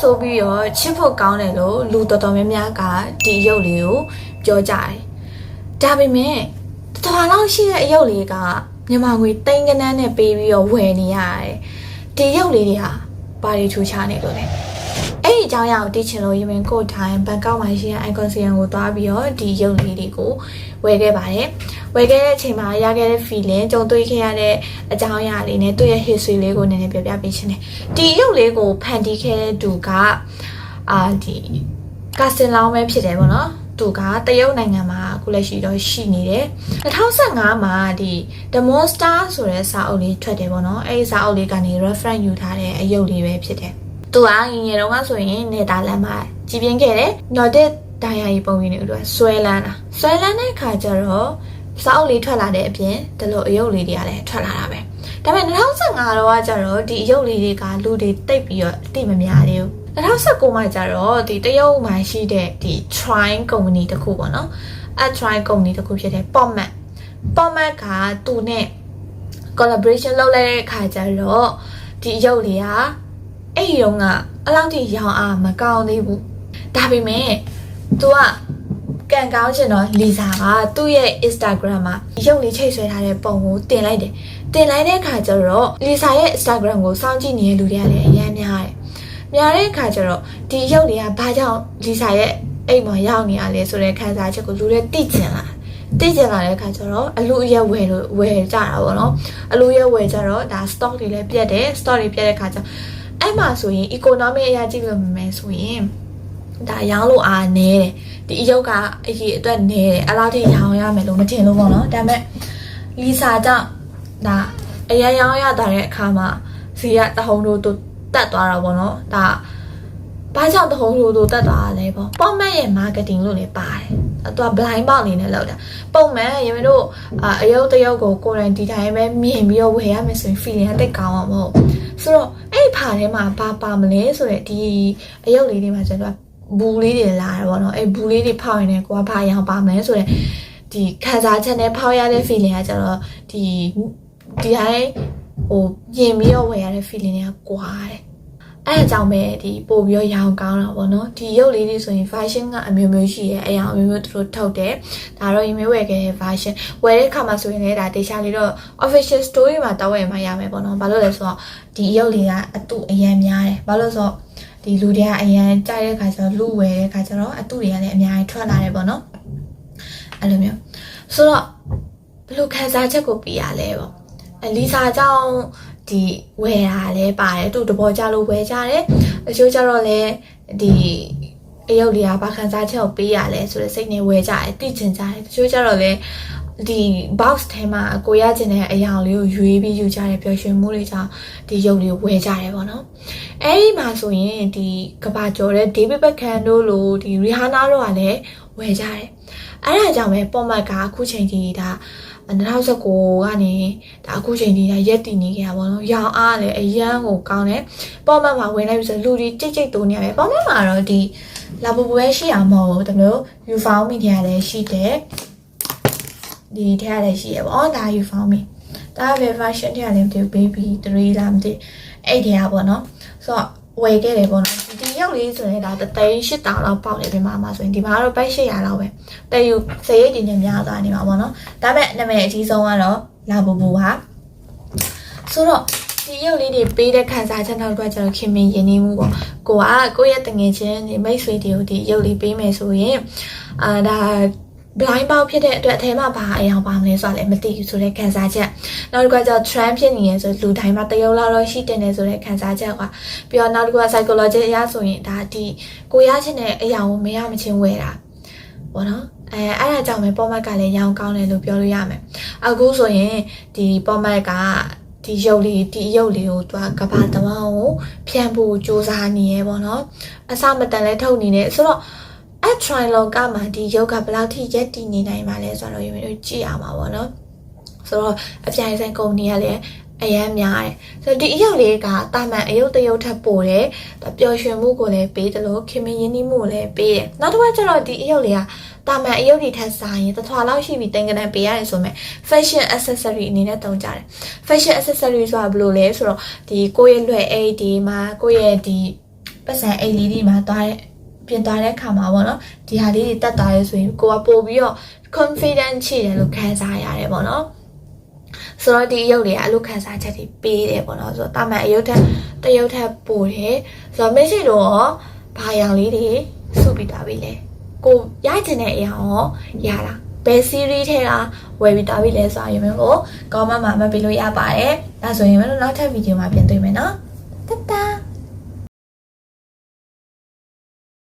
ဆိုပြီးတော့ချစ်ဖို့ကောင်းတယ်လို့လူတော်တော်များများကဒီအယုတ်လေးကိုပြောကြတယ်ဒါပေမဲ့တော်တော်လောက်ရှိတဲ့အယုတ်လေးကမြန်မာငွေတိန်ကနန်းနဲ့ပေးပြီးတော့ဝယ်နေရတယ်ဒီအယုတ်လေးတွေဟာဘာတွေထူခြားနေလို့လဲအဲ့ဒီအကြောင်းအရာကိုသိချင်လို့ယမင်ကိုထိုင်ဘန်ကောက်မှာရှိတဲ့ icon စီယံကိုသွားပြီးတော့ဒီရုပ်လေးတွေကိုဝယ်ခဲ့ပါတယ်။ ဝယ်ခဲ့တဲ့အချိန်မှာရခဲ့တဲ့ feeling ကြုံတွေ့ခဲ့ရတဲ့အကြောင်းအရာလေးနဲ့သူ့ရဲ့ history လေးကိုနည်းနည်းပြောပြပေးချင်တယ်။ဒီရုပ်လေးကိုဖန်တီးခဲ့တဲ့သူကအာဒီကာစင်လောင်းပဲဖြစ်တယ်ပေါ့နော်။သူကတရုတ်နိုင်ငံမှာအခုလက်ရှိတော့ရှိနေတယ်။2015မှာဒီ The Monster ဆိုတဲ့စာအုပ်လေးထွက်တယ်ပေါ့နော်။အဲဒီစာအုပ်လေးကနေ reference ယူထားတဲ့အယုတ်လေးပဲဖြစ်တယ်။သူကငယ်ငယ်တုန်းကဆိုရင်နေတာလမ်းမှာကြည်ပြင်းခဲ့တယ်။ Nordic ဒိုင်ယာရီပုံရင်းတွေသူကဆွဲလန်းတာ။ဆွဲလန်းတဲ့ခါကျတော့ စောက်လေးထွက်လာတဲ့အပြင်ဒီလိုအယုတ်လေးတွေကလည်းထွက်လာတာပဲ။ဒါပေမဲ့2015တော့ကကျတော့ဒီအယုတ်လေးတွေကလူတွေတိတ်ပြီးတော့အတိမများသေးဘူး။2019မှာကျတော့ဒီတရုတ်မှာရှိတဲ့ဒီ Trine Company တခုပေါ့နော်။အဲ Trine Company တခုဖြစ်တဲ့ Pommat Pommat ကသူနဲ့ collaboration လုပ်လိုက်တဲ့အခါကျတော့ဒီအယုတ်လေးကအဲ့ဒီတော့ကအလောက်ထိရောင်အားမကောင်းသေးဘူးဒါပေမဲ့ तू က ကန်ကောင်းချင်တော့လီစာကသူ့ရဲ့ Instagram မှာရုပ်လေးချိတ်ဆွဲထားတဲ့ပုံကိုတင်လိုက်တယ်တင်လိုက်တဲ့အခါကျတော့လီစာရဲ့ Instagram ကိုစောင့်ကြည့်နေတဲ့လူတွေကလည်းအများများတယ်များတဲ့အခါကျတော့ဒီရုပ်လေးကဘာကြောင့်လီစာရဲ့အိမ်မှာရောက်နေရလဲဆိုတဲ့ခံစားချက်ကိုလူတွေသိကျင်လာသိကျင်လာတဲ့အခါကျတော့အလူအရက်ဝယ်လို့ဝယ်ကြတာပေါ့နော်အလူရက်ဝယ်ကြတော့ဒါ stock တွေလည်းပြတ်တယ် stock တွေပြတ်တဲ့အခါကျအဲ့မှာဆိုရင် economic အရာကြည့်လို့မယ်ဆိုရင် ဒါရောင်းလို့အားနည်းတယ်ဒီအယုတ်ကအကြီးအတွက်နည်းတယ်အဲ့လောက်ထိရောင်းရမယ်လို့မထင်လို့ပေါ့နော်ဒါပေမဲ့လီစာကြောင့်ဒါအရာရောင်းရတာတဲ့အခါမှာဇီကတဟုံတို့တို့တက်သွားတာပေါ့နော်ဒါဘာကြောင့်တဟုံတို့တို့တက်သွားတာလဲပေါ့ပေါ့မတ်ရဲ့ marketing လို့လည်းပါတယ်အဲ့တော့ blind box အနေနဲ့လောက်တာပုံမှန်ရေမတို့အာအယုတ်တယုတ်ကိုကိုယ်တိုင်ဒီတိုင်းပဲမြင်ပြီးတော့ဝယ်ရမယ်ဆိုရင် feeling ကတိတ်ကောင်းအောင်မဟုတ်ဆိုတော့အဲ့ဒီဖာထဲမှာဘာပါမလဲဆိုတော့ဒီအယုတ်လေးတွေမှာကျွန်တော် ဘူးလေးတွေလာတယ်ပေါ့နော်အဲ့ဘူးလေးတွေဖောက်ရင်လည်းကိုကဘာရောင်ပါမလဲဆိုတော့ဒီခံစားချက်နဲ့ဖောက်ရတဲ့ feeling ကကျတော့ဒီဒီတိုင်းဟိုမြင်ပြီးတော့ဝယ်ရတဲ့ feeling တွေကကွာတယ်အဲ့အကြောင်းပဲဒီပို့ပြီးတော့ရောင်ကောင်းတာပေါ့နော်ဒီရုပ်လေးတွေဆိုရင် version ကအမျိုးမျိုးရှိရဲအရာအမျိုးမျိုးသူတို့ထုတ်တယ်ဒါတော့ရင်မဝယ်ခဲ့တဲ့ version ဝယ်တဲ့ခါမှာဆိုရင်လည်းဒါတေချာလေးတော့ official store မှာတောက်ဝယ်မှာရမယ်ပေါ့နော်ဘာလို့လဲဆိုတော့ဒီရုပ်လေးကအတူအရန်များတယ်ဘာလို့လဲဆိုတော့ ဒီလူတွေကအရန်ကြိုက်တဲ့ခါကျတော့လူဝယ်တဲ့ခါကျတော့အတူတွေကလည်းအများကြီးထွက်လာတယ်ပေါ့နော်အဲ့လိုမျိုးဆိုတော့ဘယ်လိုခံစားချက်ကိုပြရလဲပေါ့အလီစာကြောင့်ဒီဝယ်တာလည်းပါတယ်သူတဘောကြလို့ဝယ်ကြတယ်အချို့ကြတော့လည်းဒီအယုတ်လေးကဘာခံစားချက်ကိုပေးရလဲဆိုတဲ့စိတ်နဲ့ဝယ်ကြတယ်သိချင်ကြတယ်တချို့ကြတော့လည်း ဒီ box ထဲမှာကိုရကျင်တဲ့အရာလေးကိုရွေးပြီးယူကြတယ်ပျော်ရွှင်မှုတွေကြောင့်ဒီရုပ်လေးကိုဝယ်ကြတယ်ပေါ့နော်အဲ့ဒီမှာဆိုရင်ဒီကဘာကျော်တဲ့ David Beckham တို့လိုဒီ Rihanna တို့ကလည်းဝယ်ကြတယ်အဲ့ဒါကြောင့်ပဲပေါ်မတ်ကအခုချိန်ကြီးဒါ2019ကနေဒါအခုချိန်ဒီရက်တည်နေကြတာပေါ့နော်။ရောင်အားလည်းအရန်ကိုကောင်းတယ်။ပေါ်မမှာဝင်လိုက်ပြီဆိုလူဒီကြိတ်ကြိတ်တိုးနေရတယ်။ပေါ်မမှာတော့ဒီလာပူပူပဲရှိအောင်မဟုတ်ဘူး။ဒါမျိုး you found me ထဲလည်းရှိတယ်။ ဒီထဲလည်းရှိရပေါ့။ဒါ you found me ။ဒါပဲ version ထဲလည်းမသိဘူး baby 3လားမသိ။အဲ့ထဲကပေါ့နော်။ဆိုတော့ဝယ်ခဲ့တယ်ပေါ့နော်။ဒီရောက်လေးဆိုရင်ဒါတသိန်း၈တောင်လောက်ပေါက်တယ်ဒီမှာမှာဆိုရင်ဒီမှာတော့ပိုက်800လောက်ပဲ။တဲယူစရိတ်တင်နေများသွားနေမှာပေါ့နော်။ဒါပေမဲ့နာမည်အကြီးဆုံးကတော့လာဘူဘူပါ။ဆိုတော့ဒီရုပ်လေးတွေပေးတဲ့ခံစားချက်နောက်တော့ကျွန်တော်ခင်မင်ရင်းနှီးမှုပေါ့ကိုကကိုယ့်ရဲ့တငယ်ချင်းဒီမိတ်ဆွေတွေကိုဒီရုပ်လေးပေးမယ်ဆိုရင်အာဒါ blind ပေါက်ဖြစ်တဲ့အတွက်အထဲမှာဘာအယောင်ပါမလဲဆိုတာလည်းမသိဘူးဆိုတဲ့ခံစားချက်နောက်တစ်ခါကျတော့ trend ဖြစ်နေရဆိုလူတိုင်းမှာတရုပ်လောက်တော့ရှိတင်နေဆိုတဲ့ခံစားချက်ကပြီးတော့နောက်တစ်ခါ psychology အရဆိုရင်ဒါဒီကိုရချင်တဲ့အယောင်ကိုမရမချင်းဝယ်တာပေါ့နော်အဲအဲ့ဒါကြောင့်ပဲပေါ်မတ်ကလည်းရောင်ကောင်းတယ်လို့ပြောလို့ရမယ်အခုဆိုရင်ဒီပေါ်မတ်ကဒီရုပ်လေးဒီရုပ်လေးကိုသူကကဘာတမောင်းကိုဖြန့်ဖို့စူးစမ်းနေရပေါ့နော်အစမတန်လဲထုတ်နေတယ်ဆိုတော့အဲ့ try လောကမှာဒီယောဂဘယ်လောက်ထိရက်တည်နေနိုင်မှာလဲဆိုတော့ရေမတို့ကြည့်ရမှာပေါ့နော်ဆိုတော့အပြိုင်ဆိုင်ကုမ္ပဏီကလည်းအရန်များတယ်ဆိုတော့ဒီအယုတ်လေးကတာမန်အယုတ်တယုတ်ထပ်ပို့တယ်ပျော်ရွှင်မှုကိုလည်းပေးတယ်လို့ခင်မင်းရင်းနှီးမှုကိုလည်းပေးတယ်နောက်တစ်ခါကျတော့ဒီအယုတ်လေးကတာမန်အယုတ်ဒီထက်စားရင်တထွာလောက်ရှိပြီးတင်ကနန်ပေးရတယ်ဆိုမဲ့ fashion accessory အနေနဲ့တုံးကြတယ် fashion accessory ဆိုတာဘယ်လိုလဲဆိုတော့ဒီကိုယ့်ရဲ့လွယ်အိတ်ဒီမှာကိုယ့်ရဲ့ဒီဘပတ်စံအိတ်လေးဒီမှာသွားတဲ့ ပြင်သွားတဲ့ခါမှာပေါ့နော်ဒီဟာလေးတွေတက်သွားရဲဆိုရင်ကိုကပို့ပြီးတော့ confident ရှိတယ်လို့ခံစားရတယ်ပေါ့နော်ဆိုတော့ဒီအယုတ်တွေကအဲ့လိုခံစားချက်တွေပေးတယ်ပေါ့နော်ဆိုတော့တာမန်အယုတ်ထက်တယုတ်ထက်ပိုတယ်ဆိုတော့မရှိတော့ရောဘာရောင်လေးတွေစုပြီးသွားပြီလေကိုရိုက်ချင်တဲ့အရာရောရတာဘယ် series ထဲကဝယ်ပြီးသွားပြီလဲဆိုရင်မျိုးကို comment မှာမှတ်ပေးလို့ရပါတယ်ဒါဆိုရင်မင်းတို့နောက်ထပ်ဗီဒီယိုမှာပြန်တွေ့မယ်နော်တတ်တာ